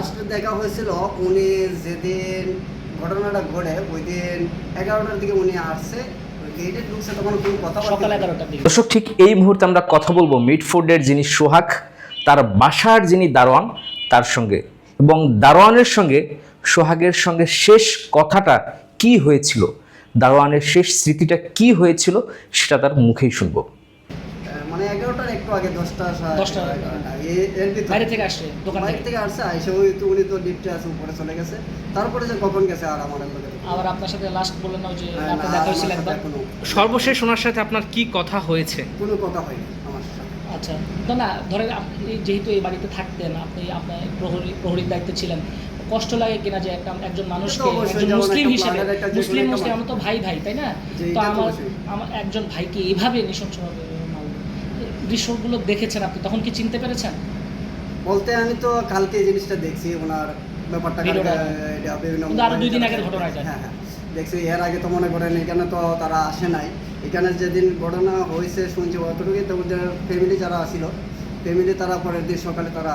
Last দেখা হয়েছিল উনি যেদিন ঘটনাটা ঘটে ওই দিন এগারোটার দিকে উনি আসছে গেটে ঢুকছে তখন কোনো কথা সকাল এগারোটার দিকে। দর্শক ঠিক এই মুহূর্তে আমরা কথা বলব মিডফোর্ডের যিনি সোহাগ তার বাসার যিনি দারোয়ান তার সঙ্গে। এবং দারোয়ানের সঙ্গে সোহাগের সঙ্গে শেষ কথাটা কি হয়েছিল? দারোয়ানের শেষ স্মৃতিটা কি হয়েছিল? সেটা তার মুখেই শুনব। এগারোটার একটু আগে দশটা বাইরে থেকে আসছে দোকান বাইরে থেকে। আসছে আইসে ওই তো উনি তো লিফটে আছে উপরে চলে গেছে। তারপরে যে কখন গেছে আর আমার আবার আপনার সাথে লাস্ট বললেন ওই যে হ্যাঁ, আপনার না, দেখা হয়েছিল একবার। সর্বশেষ ওনার সাথে আপনার কি কথা হয়েছে? কোনো কথা হয়নি আমার সাথে। আচ্ছা না ধরেন আপনি যেহেতু এই বাড়িতে থাকতেন আপনি আপনার প্রহরী প্রহরীর দায়িত্বে ছিলেন কষ্ট লাগে কিনা যে একটা একজন মানুষকে একজন মুসলিম হিসেবে মুসলিম মুসলিম আমরা তো ভাই ভাই তাই না? তো আমার আমার একজন ভাইকে এভাবে নৃশংসভাবে মারলো। দৃশ্যগুলো দেখেছেন আপনি? তখন কি চিনতে পেরেছেন? বলতে আমি তো কালকে এই জিনিসটা দেখছি ওনার ব্যাপারটা কিন্তু আরও দুই দিন আগের ঘটনা এটা। হ্যাঁ হ্যাঁ। দেখছি এর আগে তো মনে করেন এখানে তো তারা আসে নাই। এখানে যেদিন ঘটনা হয়েছে শুনছি অতটুকুই তো ওদের ফ্যামিলি যারা আসিল ফ্যামিলি তারা পরের দিন সকালে তারা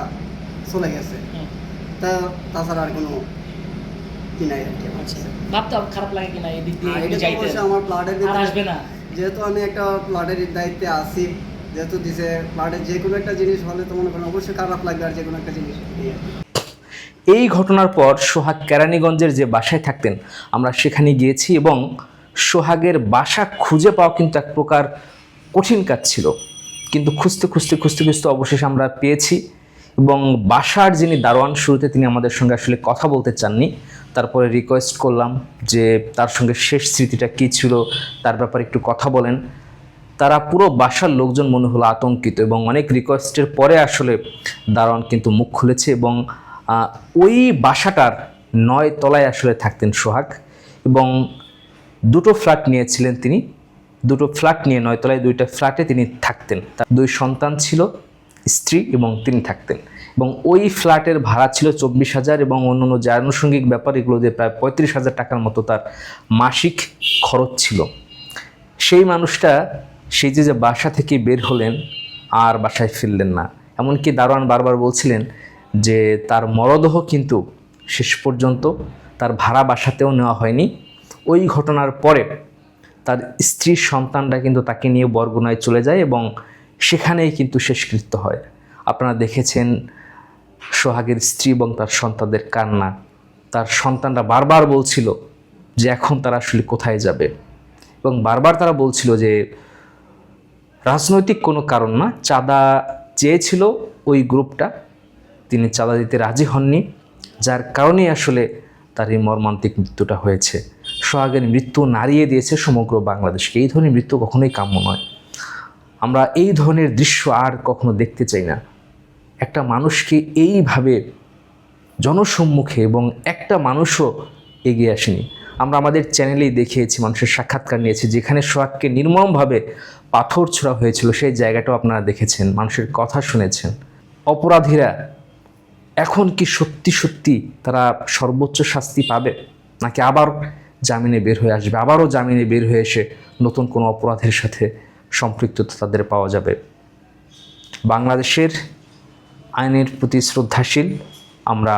চলে গেছে। তা তাছাড়া আর কোনো কি নাই আর কি। আচ্ছা। ভাবতে খারাপ লাগে কিনা এই দিক দিয়ে যাইতে। অবশ্যই আমার প্লাটের আর আসবে না। যেহেতু আমি একটা প্লাটের দায়িত্বে আছি যেহেতু দিছে প্লাটের যে কোনো একটা জিনিস হলে তো মনে করেন অবশ্যই খারাপ লাগবে আর যে কোনো একটা জিনিস এই ঘটনার পর সোহাগ কেরানীগঞ্জের যে বাসায় থাকতেন, আমরা সেখানে গিয়েছি এবং সোহাগের বাসা খুঁজে পাওয়া কিন্তু এক প্রকার কঠিন কাজ ছিল। কিন্তু খুঁজতে খুঁজতে খুঁজতে খুঁজতে অবশেষে আমরা পেয়েছি এবং বাসার যিনি দারোয়ান, শুরুতে তিনি আমাদের সঙ্গে আসলে কথা বলতে চাননি। তারপরে রিকোয়েস্ট করলাম যে তার সঙ্গে শেষ স্মৃতিটা কী ছিল, তার ব্যাপারে একটু কথা বলেন। তারা পুরো বাসার লোকজন মনে হলো আতঙ্কিত এবং অনেক রিকোয়েস্টের পরে আসলে দারোয়ান কিন্তু মুখ খুলেছে এবং ওই বাসাটার নয় তলায় আসলে থাকতেন সোহাগ এবং দুটো ফ্ল্যাট নিয়েছিলেন তিনি। দুটো ফ্ল্যাট নিয়ে নয়তলায় দুইটা ফ্ল্যাটে তিনি থাকতেন। তার দুই সন্তান ছিল, স্ত্রী এবং তিনি থাকতেন। এবং ওই ফ্ল্যাটের ভাড়া ছিল চব্বিশ হাজার এবং অন্যান্য যে আনুষঙ্গিক ব্যাপার, এগুলো দিয়ে প্রায় পঁয়ত্রিশ হাজার টাকার মতো তার মাসিক খরচ ছিল। সেই মানুষটা সেই যে যে বাসা থেকে বের হলেন আর বাসায় ফিরলেন না। এমনকি দারোয়ান বারবার বলছিলেন যে তার মরদেহ কিন্তু শেষ পর্যন্ত তার ভাড়া বাসাতেও নেওয়া হয়নি। ওই ঘটনার পরে তার স্ত্রীর সন্তানরা কিন্তু তাকে নিয়ে বরগুনায় চলে যায় এবং সেখানেই কিন্তু শেষকৃত্য হয়। আপনারা দেখেছেন সোহাগের স্ত্রী এবং তার সন্তানদের কান্না। তার সন্তানরা বারবার বলছিল যে এখন তারা আসলে কোথায় যাবে? এবং বারবার তারা বলছিল যে রাজনৈতিক কোনো কারণ না, চাঁদা চেয়েছিল ওই গ্রুপটা। তিনি চাঁদা দিতে রাজি হননি, যার কারণেই আসলে তার এই মর্মান্তিক মৃত্যুটা হয়েছে। সোহাগের মৃত্যু নাড়িয়ে দিয়েছে সমগ্র বাংলাদেশকে। এই ধরনের মৃত্যু কখনোই কাম্য নয়। আমরা এই ধরনের দৃশ্য আর কখনো দেখতে চাই না। একটা মানুষকে এইভাবে জনসম্মুখে এবং একটা মানুষও এগিয়ে আসেনি। আমরা আমাদের চ্যানেলেই দেখিয়েছি, মানুষের সাক্ষাৎকার নিয়েছি, যেখানে সোহাগকে নির্মমভাবে পাথর ছোড়া হয়েছিল, সেই জায়গাটাও আপনারা দেখেছেন, মানুষের কথা শুনেছেন। অপরাধীরা এখন কি সত্যি সত্যি তারা সর্বোচ্চ শাস্তি পাবে? নাকি আবার জামিনে বের হয়ে আসবে? আবারও জামিনে বের হয়ে এসে নতুন কোনো অপরাধের সাথে সম্পৃক্ততা তাদের পাওয়া যাবে? বাংলাদেশের আইনের প্রতি শ্রদ্ধাশীল আমরা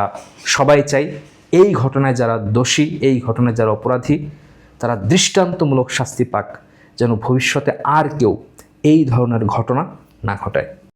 সবাই চাই এই ঘটনায় যারা দোষী, এই ঘটনায় যারা অপরাধী, তারা দৃষ্টান্তমূলক শাস্তি পাক, যেন ভবিষ্যতে আর কেউ এই ধরনের ঘটনা না ঘটায়।